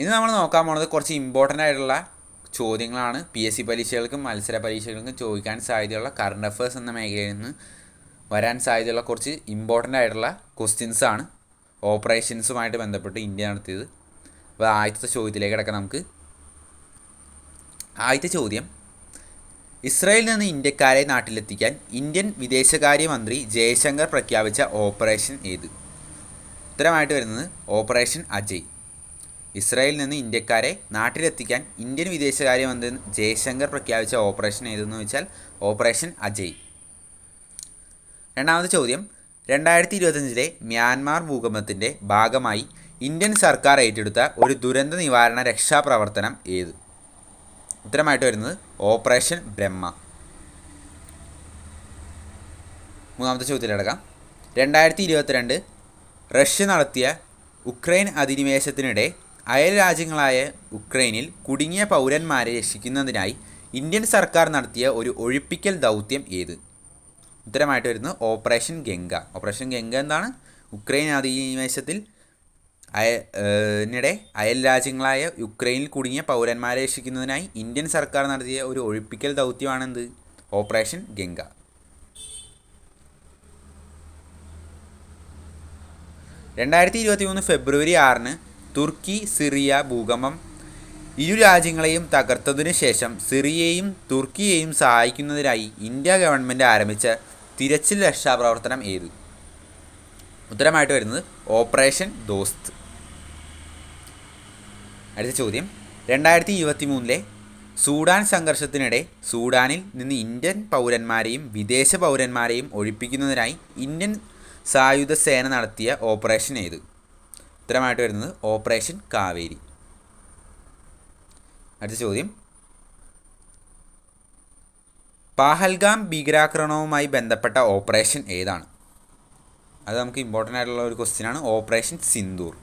ഇന്ന് നമ്മൾ നോക്കാൻ പോണത് കുറച്ച് ഇമ്പോർട്ടന്റ് ആയിട്ടുള്ള ചോദ്യങ്ങളാണ്. പി എസ് സി പരീക്ഷകൾക്കും മത്സര പരീക്ഷകൾക്കും ചോദിക്കാൻ സാധ്യതയുള്ള കറണ്ട് അഫയേഴ്സ് എന്ന മേഖലയിൽ നിന്ന് വരാൻ സാധ്യതയുള്ള കുറച്ച് ഇമ്പോർട്ടന്റ് ആയിട്ടുള്ള ക്വസ്റ്റ്യൻസ് ആണ്. ഓപ്പറേഷൻസുമായിട്ട് ബന്ധപ്പെട്ട് ഇന്ത്യ നടത്തിയത്. അപ്പോൾ ആദ്യത്തെ ചോദ്യത്തിലേക്ക് കിടക്കാം നമുക്ക്. ആദ്യത്തെ ചോദ്യം. ഇസ്രായേലിൽ നിന്ന് ഇന്ത്യക്കാരെ നാട്ടിലെത്തിക്കാൻ ഇന്ത്യൻ വിദേശകാര്യമന്ത്രി ജയശങ്കർ പ്രഖ്യാപിച്ച ഓപ്പറേഷൻ ഏത്? ഉത്തരമായിട്ട് വരുന്നത് ഓപ്പറേഷൻ അജയ്. ഇസ്രായേലിൽ നിന്ന് ഇന്ത്യക്കാരെ നാട്ടിലെത്തിക്കാൻ ഇന്ത്യൻ വിദേശകാര്യമന്ത്രി ജയശങ്കർ പ്രഖ്യാപിച്ച ഓപ്പറേഷൻ ഏതെന്ന് വെച്ചാൽ ഓപ്പറേഷൻ അജയ്. രണ്ടാമത്തെ ചോദ്യം രണ്ടായിരത്തി ഇരുപത്തഞ്ചിലെ മ്യാൻമാർ ഭൂകമ്പത്തിന്റെ ഭാഗമായി ഇന്ത്യൻ സർക്കാർ ഏറ്റെടുത്ത ഒരു ദുരന്ത നിവാരണ രക്ഷാപ്രവർത്തനം ഏത്? ഉത്തരമായിട്ട് വരുന്നത് ഓപ്പറേഷൻ ബ്രഹ്മ. മൂന്നാമത്തെ ചോദ്യത്തിലടക്കാം രണ്ടായിരത്തി ഇരുപത്തിരണ്ട് റഷ്യ നടത്തിയ ഉക്രൈൻ അധിനിവേശത്തിനിടെ അയൽ രാജ്യങ്ങളായ ഉക്രൈനിൽ കുടുങ്ങിയ പൗരന്മാരെ രക്ഷിക്കുന്നതിനായി ഇന്ത്യൻ സർക്കാർ നടത്തിയ ഒരു ഒഴിപ്പിക്കൽ ദൗത്യം ഏത്? ഉത്തരമായിട്ട് വരുന്നത് ഓപ്പറേഷൻ ഗംഗ. ഓപ്പറേഷൻ ഗംഗ എന്താണ്? ഉക്രൈൻ അധിനിവേശത്തിൽ അയനിടെ അയൽ രാജ്യങ്ങളായ യുക്രൈനിൽ കുടുങ്ങിയ പൗരന്മാരെ രക്ഷിക്കുന്നതിനായി ഇന്ത്യൻ സർക്കാർ നടത്തിയ ഒരു ഒഴിപ്പിക്കൽ ദൗത്യമാണെന്ത്? ഓപ്പറേഷൻ ഗംഗ. രണ്ടായിരത്തി ഇരുപത്തി മൂന്ന് ഫെബ്രുവരി ആറിന് തുർക്കി സിറിയ ഭൂകമ്പം ഇരു രാജ്യങ്ങളെയും തകർത്തതിനു ശേഷം സിറിയയും തുർക്കിയെയും സഹായിക്കുന്നതിനായി ഇന്ത്യ ഗവൺമെന്റ് ആരംഭിച്ച തിരച്ചിൽ രക്ഷാപ്രവർത്തനം ഏത്? ഉത്തരമായിട്ട് വരുന്നത് ഓപ്പറേഷൻ ദോസ്ത്. അടുത്ത ചോദ്യം. രണ്ടായിരത്തി ഇരുപത്തി മൂന്നിലെ സൂഡാൻ സംഘർഷത്തിനിടെ സൂഡാനിൽ നിന്ന് ഇന്ത്യൻ പൗരന്മാരെയും വിദേശ പൗരന്മാരെയും ഒഴിപ്പിക്കുന്നതിനായി ഇന്ത്യൻ സായുധ സേന നടത്തിയ ഓപ്പറേഷൻ ഏത്? ഉത്തരമായിട്ട് വരുന്നത് ഓപ്പറേഷൻ കാവേരി. അടുത്ത ചോദ്യം. പാഹൽഗാം ഭീകരാക്രമണവുമായി ബന്ധപ്പെട്ട ഓപ്പറേഷൻ ഏതാണ്? അത് നമുക്ക് ഇമ്പോർട്ടന്റ് ആയിട്ടുള്ള ഒരു ക്വസ്റ്റ്യനാണ് ഓപ്പറേഷൻ സിന്ദൂർ.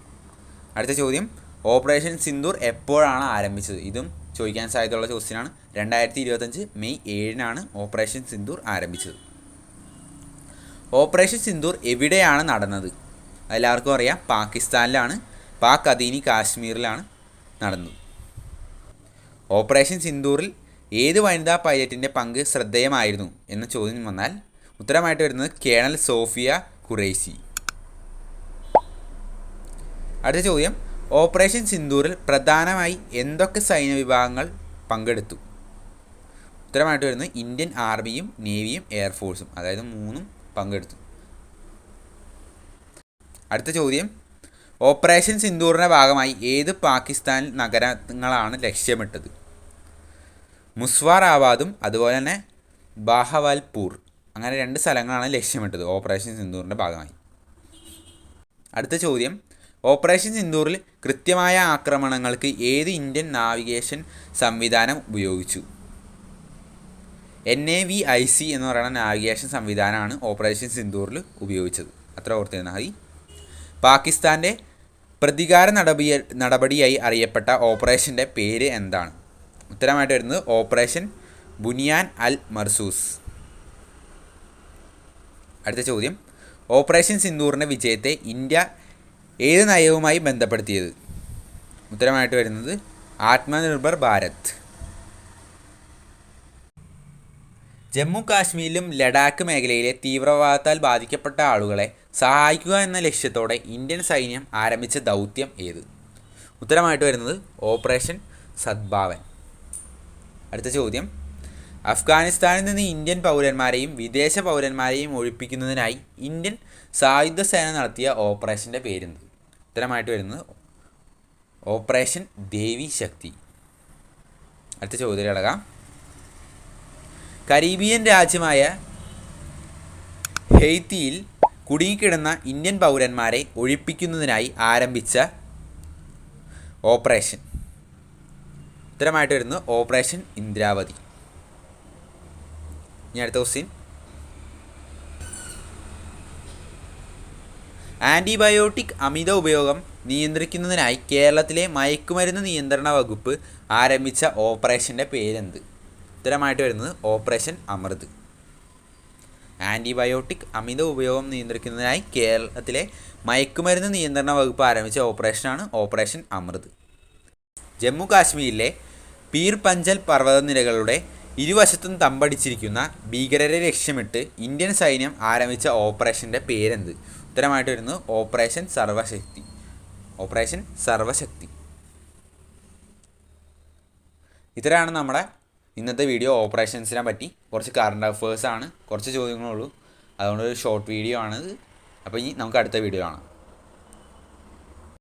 അടുത്ത ചോദ്യം. ഓപ്പറേഷൻ സിന്ദൂർ എപ്പോഴാണ് ആരംഭിച്ചത്? ഇതും ചോദിക്കാൻ സാധ്യതയുള്ള ക്വസ്റ്റ്യനാണ് രണ്ടായിരത്തി ഇരുപത്തഞ്ച് മെയ് ഏഴിനാണ് ഓപ്പറേഷൻ സിന്ദൂർ ആരംഭിച്ചത്. ഓപ്പറേഷൻ സിന്ദൂർ എവിടെയാണ് നടന്നത്? എല്ലാവർക്കും അറിയാം പാകിസ്ഥാനിലാണ് പാക് അധീനി കാശ്മീരിലാണ് നടന്നത്. ഓപ്പറേഷൻ സിന്ദൂറിൽ ഏത് വനിതാ പൈലറ്റിന്റെ പങ്ക് ശ്രദ്ധേയമായിരുന്നു എന്ന ചോദ്യം വന്നാൽ ഉത്തരമായിട്ട് വരുന്നത് കേണൽ സോഫിയ കുറേസി അടുത്ത ചോദ്യം ഓപ്പറേഷൻ സിന്ദൂറിൽ പ്രധാനമായി എന്തൊക്കെ സൈന്യ വിഭാഗങ്ങൾ പങ്കെടുത്തു? ഉത്തരമായിട്ട് വരുന്നത് ഇന്ത്യൻ ആർമിയും നേവിയും എയർഫോഴ്സും അതായത് മൂന്നും പങ്കെടുത്തു. അടുത്ത ചോദ്യം. ഓപ്പറേഷൻ സിന്ദൂറിന്റെ ഭാഗമായി ഏത് പാകിസ്ഥാൻ നഗരങ്ങളാണ് ലക്ഷ്യമിട്ടത്? മുസ്വാറാബാദും അതുപോലെ തന്നെ ബാഹവാൽപൂർ. അങ്ങനെ രണ്ട് സ്ഥലങ്ങളാണ് ലക്ഷ്യമിട്ടത് ഓപ്പറേഷൻ സിന്ദൂറിന്റെ ഭാഗമായി. അടുത്ത ചോദ്യം. ഓപ്പറേഷൻ സിന്ദൂറിൽ കൃത്യമായ ആക്രമണങ്ങൾക്ക് ഏത് ഇന്ത്യൻ നാവിഗേഷൻ സംവിധാനം ഉപയോഗിച്ചു? N A V I C എന്ന് പറയുന്ന നാവിഗേഷൻ സംവിധാനമാണ് ഓപ്പറേഷൻ സിന്ദൂറിൽ ഉപയോഗിച്ചത്. അത്ര ഓർത്തിരുന്നാൽ മതി. പാകിസ്ഥാന്റെ പ്രതികാര നടപടിയ നടപടിയായി അറിയപ്പെട്ട ഓപ്പറേഷന്റെ പേര് എന്താണ്? ഉത്തരമായിട്ട് വരുന്നത് ഓപ്പറേഷൻ ബുനിയാൻ അൽ മർസൂസ്. അടുത്ത ചോദ്യം. ഓപ്പറേഷൻ സിന്ദൂറിന്റെ വിജയത്തെ ഇന്ത്യ ഏത് നയവുമായി ബന്ധപ്പെടുത്തിയത്? ഉത്തരമായിട്ട് വരുന്നത് ആത്മനിർഭർ ഭാരത്. ജമ്മു കാശ്മീരിലും ലഡാക്ക് മേഖലയിലെ തീവ്രവാദത്താൽ ബാധിക്കപ്പെട്ട ആളുകളെ സഹായിക്കുക എന്ന ലക്ഷ്യത്തോടെ ഇന്ത്യൻ സൈന്യം ആരംഭിച്ച ദൗത്യം ഏത്? ഉത്തരമായിട്ട് വരുന്നത് ഓപ്പറേഷൻ സദ്ഭാവൻ. അടുത്ത ചോദ്യം. അഫ്ഗാനിസ്ഥാനിൽ നിന്ന് ഇന്ത്യൻ പൗരന്മാരെയും വിദേശ പൗരന്മാരെയും ഒഴിപ്പിക്കുന്നതിനായി ഇന്ത്യൻ സായുധ സേന നടത്തിയ ഓപ്പറേഷന്റെ പേരെന്ത്? ഉത്തരമായിട്ട് വരുന്നത് ഓപ്പറേഷൻ ദേവി ശക്തി. അടുത്ത ചോദ്യം കിടക്കാം. കരീബിയൻ രാജ്യമായ ഹെയ്ത്തിയിൽ കുടുങ്ങിക്കിടന്ന ഇന്ത്യൻ പൗരന്മാരെ ഒഴിപ്പിക്കുന്നതിനായി ആരംഭിച്ച ഓപ്പറേഷൻ. ഉത്തരമായിട്ട് വരുന്നത് ഓപ്പറേഷൻ ഇന്ദ്രാവതി. ഇനി അടുത്ത ക്വസ്റ്റ്യൻ ആന്റിബയോട്ടിക് അമിത ഉപയോഗം നിയന്ത്രിക്കുന്നതിനായി കേരളത്തിലെ മയക്കുമരുന്ന് നിയന്ത്രണ വകുപ്പ് ആരംഭിച്ച ഓപ്പറേഷന്റെ പേരെന്ത്? ഉത്തരമായിട്ട് വരുന്നത് ഓപ്പറേഷൻ അമൃത്. ആന്റിബയോട്ടിക് അമിത ഉപയോഗം നിയന്ത്രിക്കുന്നതിനായി കേരളത്തിലെ മയക്കുമരുന്ന് നിയന്ത്രണ വകുപ്പ് ആരംഭിച്ച ഓപ്പറേഷനാണ് ഓപ്പറേഷൻ അമൃത്. ജമ്മു കാശ്മീരിലെ പീർ പഞ്ചൽ പർവതനിരകളുടെ ഇരുവശത്തും തമ്പടിച്ചിരിക്കുന്ന ഭീകരരെ ലക്ഷ്യമിട്ട് ഇന്ത്യൻ സൈന്യം ആരംഭിച്ച ഓപ്പറേഷന്റെ പേരെന്ത്? ഉത്തരമായിട്ട് വരുന്നത് ഓപ്പറേഷൻ സർവശക്തി. ഓപ്പറേഷൻ സർവശക്തി. ഇത്രയാണ് നമ്മുടെ ഇന്നത്തെ വീഡിയോ ഓപ്പറേഷൻസിനെ പറ്റി. കുറച്ച് കറണ്ട് അഫേഴ്സാണ് കുറച്ച് ചോദ്യങ്ങളുള്ളൂ അതുകൊണ്ട് ഒരു ഷോർട്ട് വീഡിയോ ആണിത്. അപ്പോൾ ഇനി നമുക്ക് അടുത്ത വീഡിയോ കാണാം.